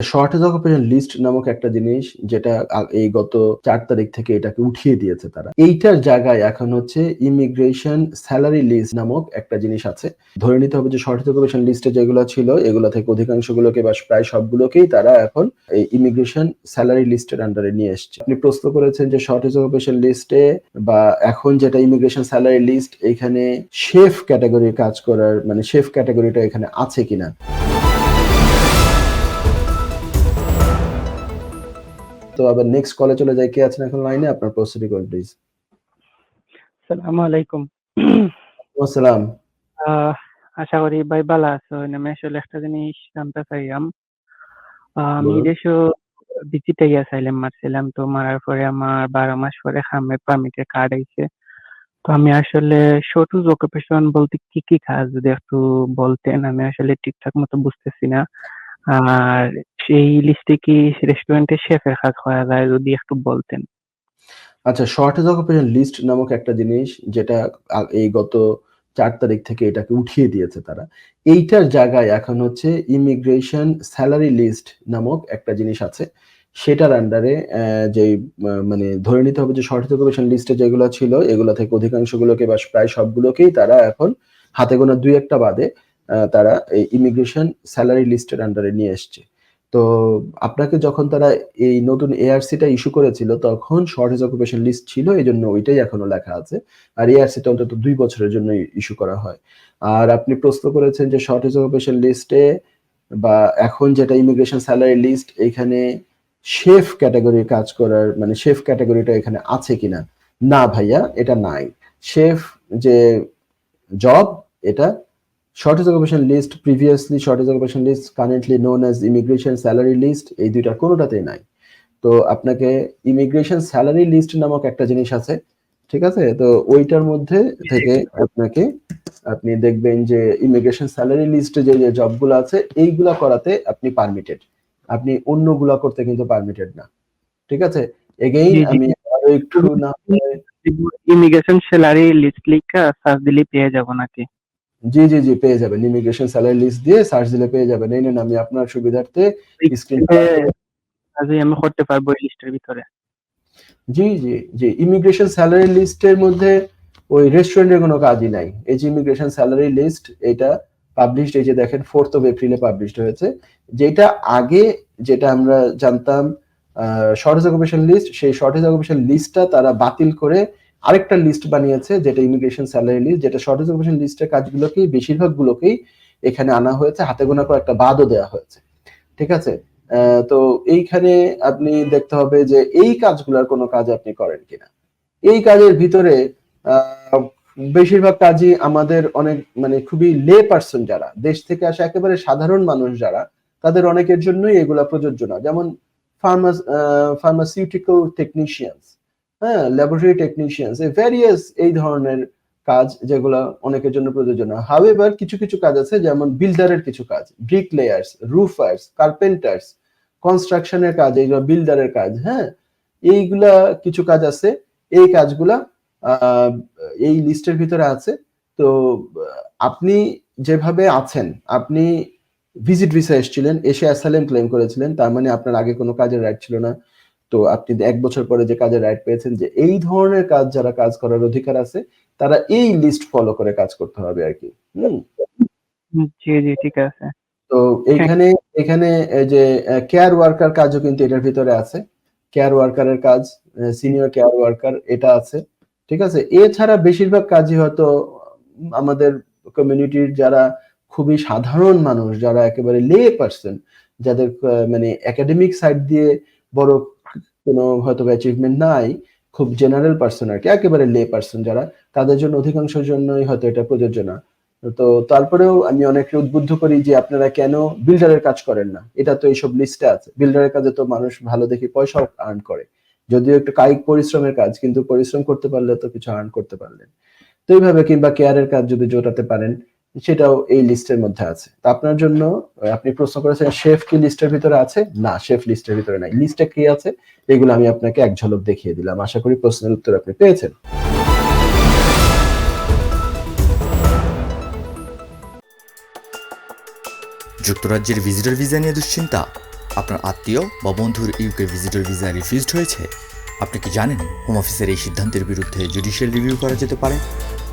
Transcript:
Shortage occupation list নামক একটা জিনিস যেটা এই গত চার তারিখ থেকে এটাকে উঠিয়ে দিয়েছে তারা। এইটার জায়গায় এখন হচ্ছে ইমিগ্রেশন স্যালারি লিস্ট নামক একটা জিনিস আছে। ধরে নিতে হবে যে শর্টেজ অকুপেশন লিস্টে যেগুলো ছিল, এগুলো থেকে অধিকাংশগুলোকে বা প্রায় সবগুলোকেই তারা এখন এই ইমিগ্রেশন স্যালারি লিস্টের আন্ডারে নিয়ে এসছে। আপনি প্রশ্ন করেছেন যে শর্টেজ অকুপেশন লিস্টে বা এখন যেটা ইমিগ্রেশন স্যালারি লিস্ট এখানে শেফ ক্যাটাগরির কাজ করার মানে শেফ ক্যাটাগরিটা এখানে আছে কিনা? তো আবার নেক্সট কলে চলে যাই কে আছেন এখন লাইনে আপনার প্রস্তুতি করুন প্লিজ সালামু আলাইকুম। আসসালাম। আশা করি ভাই ভালো আছো। আমি আসলে একটা জিনিস জানতে চাইলাম। আমি বলুন। দেশও ভিজিটে গিয়েছিলাম মারছিলাম তো মারার পরে আমার বারো মাস পরে খামের পারমিটের কার্ড আইছে। তো আমি আসলে শর্টুজ অকুপেশন বলতে কি কি কাজ যদি একটু বলতেন আমি আসলে ঠিকঠাক মতো বুঝতেছি না। আর সেই লিস্টে কি রেস্টুরেন্টের শেফের কাজ করা যায়, যদি একটু বলতেন? আচ্ছা শর্টেজ অকুপেশন লিস্ট নামক একটা জিনিস, যেটা এই গত চার তারিখ থেকে এটাকে উঠিয়ে দিয়েছে তারা। এইটার জায়গায় এখন হচ্ছে ইমিগ্রেশন স্যালারি লিস্ট নামক একটা জিনিস আছে। সেটার আন্ডারে যে মানে ধরে নিতে হবে যে শর্টেজ অকুপেশন লিস্টে যেগুলো ছিল, এগুলো থেকে অধিকাংশগুলোকে বা প্রায় সবগুলোকেই তারা এখন হাতে গোনা দুই একটা বাদে তারা এই ইমিগ্রেশন স্যালারি লিস্টের আন্ডারে নিয়ে এসছে। তো আপনাকে যখন তারা এই নতুন এআরসিটা ইস্যু করেছিল, তখন শর্টেজ অকুপেশন লিস্ট ছিল এই জন্য ওইটাই এখনও লেখা আছে। আর এআরসিটা অন্তত দুই বছরের জন্য ইস্যু করা হয়। আর আপনি প্রশ্ন করেছেন যে শর্টেজ অকুপেশন লিস্টে বা এখন যেটা ইমিগ্রেশন স্যালারি লিস্ট এখানে শেফ ক্যাটাগরির কাজ করার মানে শেফ ক্যাটাগরিটা এখানে আছে কিনা? না ভাইয়া, এটা নাই। শেফ যে জব এটা shortage occupation list previously shortage occupation list currently known as immigration salary list এই দুইটার কোনোটাতেই নাই। তো আপনাকে ইমিগ্রেশন স্যালারি লিস্ট নামক একটা জিনিস আছে ঠিক আছে? তো ওইটার মধ্যে থেকে আপনাকে আপনি দেখবেন যে ইমিগ্রেশন স্যালারি লিস্টে যে যে জবগুলো আছে এইগুলা করাতে আপনি পারমিটেড আপনি অন্যগুলা করতে কিন্তু পারমিটেড না। ঠিক আছে? এগেইন। আমি আরও একটু না ইমিগ্রেশন স্যালারি লিস্ট লিখা সার্চ দিলে পেয়ে যাব নাকি? জি জি জি পেয়ে যাবেন। ইমিগ্রেশন স্যালারি লিস্ট দিয়ে সার্চ দিলে পেয়ে যাবেন। এই নেন আমি আপনার সুবিধার্থে স্ক্রিন আজই আমি করতে পারব এই লিস্টের ভিতরে। জি জি জি। ইমিগ্রেশন স্যালারি লিস্টের মধ্যে ওই রেস্টুরেন্টের কোনো কাজই নাই। এই যে ইমিগ্রেশন স্যালারি লিস্ট এটা পাবলিশড এই যে দেখেন ফোর্থ অফ এপ্রিলে পাবলিশড হয়েছে। যেটা আগে যেটা আমরা জানতাম শর্টেজ অকুপেশন লিস্ট সেই শর্টেজ অকুপেশন লিস্টটা তারা বাতিল করে আরেকটা লিস্ট বানিয়েছে, যেটা ইমিগ্রেশন স্যালারি লিস্ট যেটা শর্টেজ অকুপেশন লিস্টের কাজগুলোকেই, বেশিরভাগ গুলোকেই এখানে আনা হয়েছে, হাতে গোনা করে একটা বাদও দেওয়া হয়েছে। ঠিক আছে? তো এইখানে আপনি দেখতে হবে যে এই কাজগুলোর কোনো কাজ আপনি করেন কিনা। এই কাজের ভিতরে বেশিরভাগ কাজই আমাদের অনেক মানে খুবই লে পার্সন যারা, দেশ থেকে আসা একেবারে সাধারণ মানুষ যারা, তাদের অনেকের জন্যই এগুলা প্রযোজ্য না। যেমন ফার্মাস ফার্মাসিউটিক্যাল টেকনিশিয়ানস হ্যাঁ ল্যাবরেটরি টেকনিশিয়ানস এই ভ্যারিয়াস এই ধরনের কাজ যেগুলো অনেকের জন্য প্রযোজ্য না। কিছু কিছু কাজ আছে, যেমন বিল্ডারের কিছু কাজ ব্রিক লেয়ার্স রুফার্স কার্পেন্টার্স কনস্ট্রাকশনের কাজ, এইগুলো বিল্ডারের কাজ হ্যাঁ? এইগুলা কিছু কাজ আছে, এই কাজগুলা এই লিস্টের ভিতরে আছে। তো, আপনি যেভাবে আছেন, আপনি ভিজিট ভিসা এসেছিলেন, এসে অ্যাসাইলেম ক্লেম করেছিলেন, তার মানে আপনার আগে কোনো কাজের রাইট ছিল না। তো আপনি এক বছর পরে যে কাজের রাইট পেয়েছেন যে এই ধরনের কাজ যারা কাজ করার অধিকার আছে তারা এই লিস্ট ফলো করে কাজ করতে হবে আর কি। জি জি ঠিক আছে। তো এইখানে এখানে যে কেয়ার ওয়ার্কার কাজও কিন্তু এটার ভিতরে আছে। কেয়ার ওয়ার্কারের কাজ সিনিয়র কেয়ার ওয়ার্কার এটা আছে ঠিক আছে? এছাড়া বেশিরভাগ কাজই হয়তো আমাদের কমিউনিটির যারা খুবই সাধারণ মানুষ যারা একেবারে লে পার্সন যাদের মানে একাডেমিক সাইড দিয়ে বড় কোনো হয়তো অ্যাচিভমেন্ট নাই, খুব জেনারেল পার্সন আর কি, একেবারে লে পার্সন যারা, তাদের জন্য অধিকাংশের জন্যই হয়তো এটা প্রযোজ্য না। তো তারপরেও আমি অনেককে উদ্বুদ্ধ করি যে আপনারা কেন বিল্ডারের কাজ করেন না? এটা তো এইসব লিস্টে আছে। বিল্ডারের কাজে তো মানুষ ভালো দেখে পয়সাও আর্ন করে। যদিও একটু কায়িক পরিশ্রমের কাজ, কিন্তু পরিশ্রম করতে পারলে তো কিছু আর্ন করতে পারলেন। তো এইভাবে কিংবা কেয়ারের কাজ যদি জোটাতে পারেন সেটাও এই লিস্টের মধ্যে আছে। তা আপনার জন্য আপনি প্রশ্ন করেছেন, শেফ কি লিস্টের ভিতরে আছে? না, শেফ লিস্টের ভিতরে নাই। লিস্টে কি আছে? এগুলো আমি আপনাকে এক ঝলক দেখিয়ে দিলাম। আশা করি প্রশ্নের উত্তর আপনি পেয়েছেন। যুক্তরাজ্যের ভিজিটর ভিসা নিয়ে দুশ্চিন্তা? আপনার আত্মীয় বা বন্ধুর ইউকে ভিজিটর ভিসা রিফিউজড হয়েছে? আপনি কি জানেন হোম অফিসের এই সিদ্ধান্তের বিরুদ্ধে জুডিশিয়াল রিভিউ করা যেতে পারে?